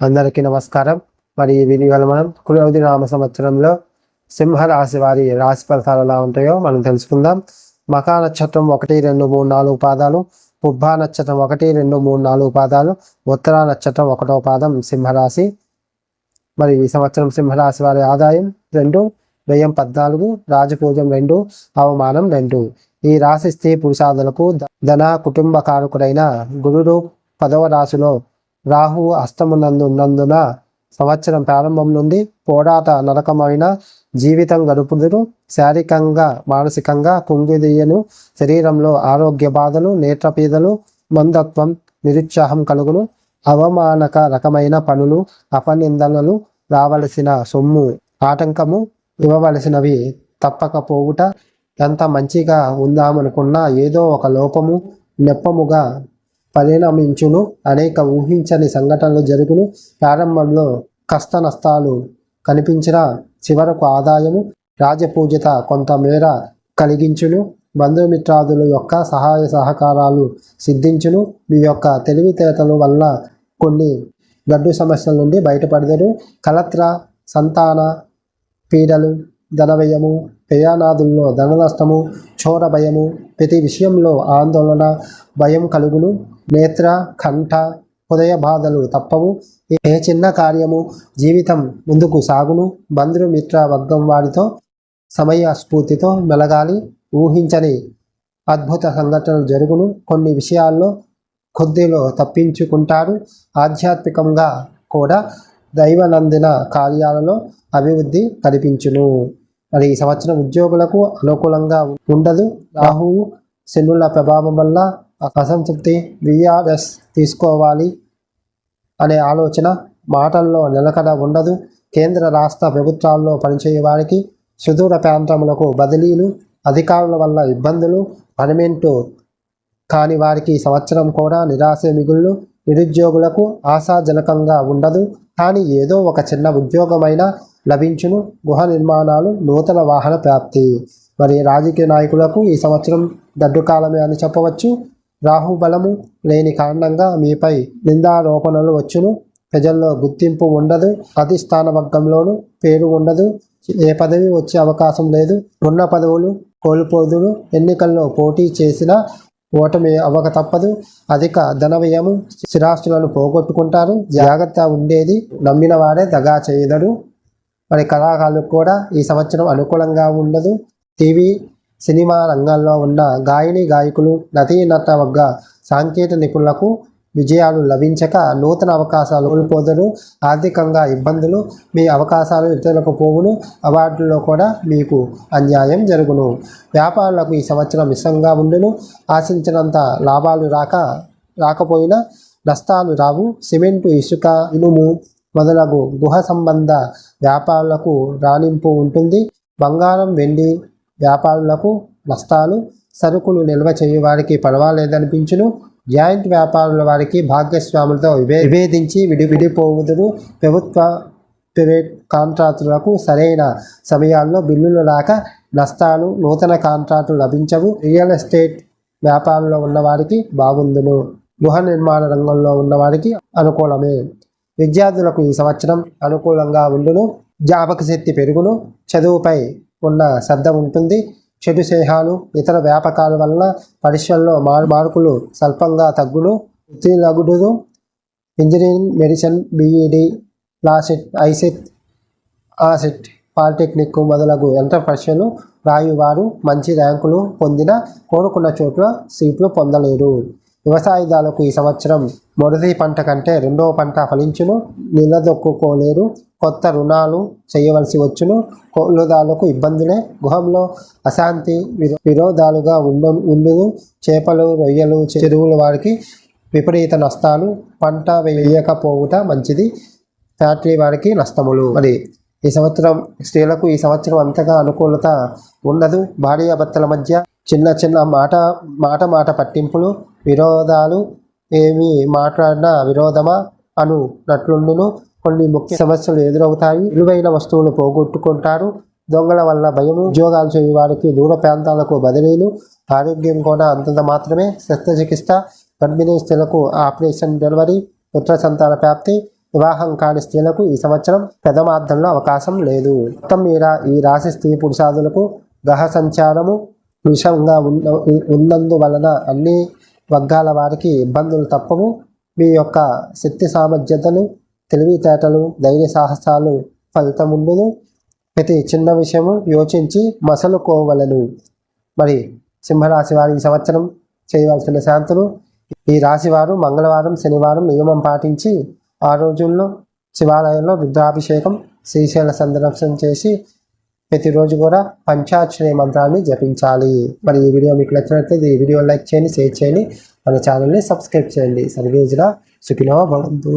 అందరికీ నమస్కారం. మరి ఈ వీడియోలో మనం కులవది నామ సంవత్సరంలో సింహరాశి వారి రాశి ఫలితాలు ఎలా ఉంటాయో మనం తెలుసుకుందాం. మకా నక్షత్రం ఒకటి రెండు మూడు నాలుగు పాదాలు పుబ్బా నక్షత్రం ఒకటి రెండు మూడు నాలుగు పాదాలు ఉత్తరా నక్షత్రం ఒకటో పాదం సింహరాశి. మరి ఈ సంవత్సరం సింహరాశి వారి ఆదాయం రెండు వ్యయం పద్నాలుగు రాజపూజం రెండు అవమానం రెండు. ఈ రాశి స్త్రీ పురుషాదులకు ధన కుటుంబ కారకుడైన గురుడు పదవ రాశిలో రాహువు అస్తమునందు ఉన్నందున సంవత్సరం ప్రారంభం నుండి పోరాట నరకమైన జీవితం గడుపుదురు. శారీరకంగా మానసికంగా కుంగిదీయను శరీరంలో ఆరోగ్య బాధలు నేత్రపీదలు మందత్వం నిరుత్సాహం కలుగును. అవమానక రకమైన పనులు అపనిందనలు రావలసిన సొమ్ము ఆటంకము ఇవ్వవలసినవి తప్పకపోవుట ఎంత మంచిగా ఉందామనుకున్నా ఏదో ఒక లోపము నెప్పముగా పరిణమించును అనేక ఊహించని సంఘటనలు జరుగును. ప్రారంభంలో కష్ట నష్టాలు కనిపించిన చివరకు ఆదాయము రాజపూజిత కొంతమేర కలిగించును. బంధుమిత్రాదుల యొక్క సహాయ సహకారాలు సిద్ధించును. మీ యొక్క తెలివితేటల వల్ల కొన్ని గడ్డు సమస్యల నుండి బయటపడదరు. కలత్ర సంతాన పీడలు ధనవ్యయము ప్రయాణాదుల్లో ధన నష్టము చోర భయము ప్రతి విషయంలో ఆందోళన భయం కలుగును. నేత్ర కంఠ హృదయ బాధలు తప్పవు. ఏ చిన్న కార్యము జీవితం ముందుకు సాగును. బంధుమిత్ర వర్గం వారితో సమయ స్ఫూర్తితో మెలగాలి. ఊహించని అద్భుత సంఘటనలు జరుగును. కొన్ని విషయాల్లో కొద్దిలో తప్పించుకుంటారు. ఆధ్యాత్మికంగా కూడా దైవనందిన కార్యాలలో అభివృద్ధి కల్పించును. మరి ఈ సంవత్సరం ఉద్యోగులకు అనుకూలంగా ఉండదు. రాహువు శనుల ప్రభావం వల్ల అసంతృప్తి విఆర్ఎస్ తీసుకోవాలి అనే ఆలోచన మాటల్లో నిలకడ ఉండదు. కేంద్ర రాష్ట్ర ప్రభుత్వాల్లో పనిచేయే వారికి సుదూర ప్రాంతములకు బదిలీలు అధికారుల వల్ల ఇబ్బందులు పర్మనెంట్ కాని వారికి సంవత్సరం కూడా నిరాశ మిగుళ్ళు నిరుద్యోగులకు ఆశాజనకంగా ఉండదు. కానీ ఏదో ఒక చిన్న ఉద్యోగమైనా లభించును. గృహ నిర్మాణాలు నూతన వాహన ప్రాప్తి. మరి రాజకీయ నాయకులకు ఈ సంవత్సరం దడ్డుకాలమే అని చెప్పవచ్చు. రాహుబలము లేని కారణంగా మీపై నిందారోపణలు వచ్చును. ప్రజల్లో గుర్తింపు ఉండదు. అధిష్టాన వర్గంలోనూ పేరు ఉండదు. ఏ పదవి వచ్చే అవకాశం లేదు. ఉన్న పదవులు కోల్పోదురు ఎన్నికల్లో పోటీ చేసిన ఓటమి అవ్వక తప్పదు. అధిక ధనవ్యము స్థిరాస్తులను పోగొట్టుకుంటారు. జాగ్రత్త ఉండేది నమ్మిన వాడే దగా చేయదడు. మరి కళాకారులకు కూడా ఈ సంవత్సరం అనుకూలంగా ఉండదు. టీవీ సినిమా రంగాల్లో ఉన్న గాయని గాయకులు నటీనట వర్గ సాంకేతిక నిపుణులకు విజయాలు లభించక నూతన అవకాశాలు కోల్పోదరు ఆర్థికంగా ఇబ్బందులు మీ అవకాశాలు ఇతరులకు పోవును అవార్డుల్లో కూడా మీకు అన్యాయం జరుగును. వ్యాపారులకు ఈ సంవత్సరం మిశ్రంగా ఉండును. ఆశించినంత లాభాలు రాక రాకపోయినా నష్టాలు రావు. సిమెంటు ఇసుక ఇనుము మొదలగు గృహ సంబంధ వ్యాపారులకు రాణింపు ఉంటుంది. బంగారం వెండి వ్యాపారులకు నష్టాలు సరుకులు నిల్వ చేయవారికి పర్వాలేదనిపించును. జాయింట్ వ్యాపారుల వారికి భాగ్యస్వాములతో విభే విభేదించి విడి విడిపోవుదును ప్రభుత్వ ప్రైవేట్ కాంట్రాక్టులకు సరైన సమయాల్లో బిల్లులు రాక నష్టాలు నూతన కాంట్రాక్టులు లభించవు. రియల్ ఎస్టేట్ వ్యాపారంలో ఉన్న వారికి బాగుందును. గృహ నిర్మాణ రంగంలో ఉన్నవారికి అనుకూలమే. విద్యార్థులకు ఈ సంవత్సరం అనుకూలంగా ఉండును. జ్ఞాపక శక్తి పెరుగును. చదువుపై ఉన్న శ్రద్ధ ఉంటుంది. చెడు స్నేహాలు ఇతర వ్యాపకాల వలన పరీక్షల్లో మార్ మార్కులు స్వల్పంగా తగ్గును. వృత్తిలగుడును engineering medicine BEd LAWCET ICET asset polytechnic మొదలగు యంత్ర పరీక్షలు రాయువారు మంచి ర్యాంకులు పొందిన కోరుకున్న చోట్ల సీట్లు పొందలేరు. వ్యవసాయదారులకు ఈ సంవత్సరం మొదటి పంట కంటే రెండవ పంట ఫలించును నిలదొక్కుకోలేరు కొత్త రుణాలు చేయవలసి వచ్చును. కొనుదారులకు ఇబ్బందులే. గృహంలో అశాంతి విరో- విరోధాలుగా ఉండ ఉండును. చేపలు రొయ్యలు చెరువుల వారికి విపరీత నష్టాలు. పంట వేయకపోవుట మంచిది. ఫ్యాక్టరీ వారికి నష్టములు. మరి ఈ సంవత్సరం స్త్రీలకు ఈ సంవత్సరం అంతగా అనుకూలత ఉండదు. భార్యాభర్తల మధ్య చిన్న చిన్న మాట మాట మాట పట్టింపులు విరోధాలు ఏమి మాట్లాడినా విరోధమా అనునట్లుండును కొన్ని ముఖ్య సమస్యలు ఎదురవుతాయి. విలువైన వస్తువులు పోగొట్టుకుంటారు. దొంగల వల్ల భయము ఉద్యోగాలు చేయు వారికి దూర ప్రాంతాలకు బదిలీలు ఆరోగ్యం కూడా అంతంత మాత్రమే. శస్త్రచికిత్స గర్భిణీ స్త్రీలకు ఆపరేషన్ డెలివరీ పుత్ర సంతాన ప్రాప్తి వివాహం కాని స్త్రీలకు ఈ సంవత్సరం ప్రథమార్థంలో అవకాశం లేదు. మొత్తం మీద ఈ రాశి స్త్రీ పురుషాదులకు గ్రహ సంచారము విషంగా ఉన్న ఉన్నందువలన అన్ని వర్గాల వారికి ఇబ్బందులు తప్పవు. మీ యొక్క శక్తి సామర్థ్యతలు తెలివితేటలు ధైర్య సాహసాలు ఫలితముండును ప్రతి చిన్న విషయము యోచించి మసలుకోవలను. మరి సింహరాశి వారి ఈ సంవత్సరం చేయవలసిన శాంతులు. ఈ రాశి వారు మంగళవారం శనివారం నియమం పాటించి ఆ రోజుల్లో శివాలయంలో రుద్రాభిషేకం శ్రీశైల సందర్శనం చేసి ప్రతిరోజు కూడా పంచాక్షరి మంత్రాన్ని జపించాలి. మరి ఈ వీడియో మీకు నచ్చినట్లయితే ఈ వీడియో లైక్ చేయండి షేర్ చేయండి. మన ఛానల్ని సబ్స్క్రైబ్ చేయండి. సర్వేజుల సుఖినో భవంతు.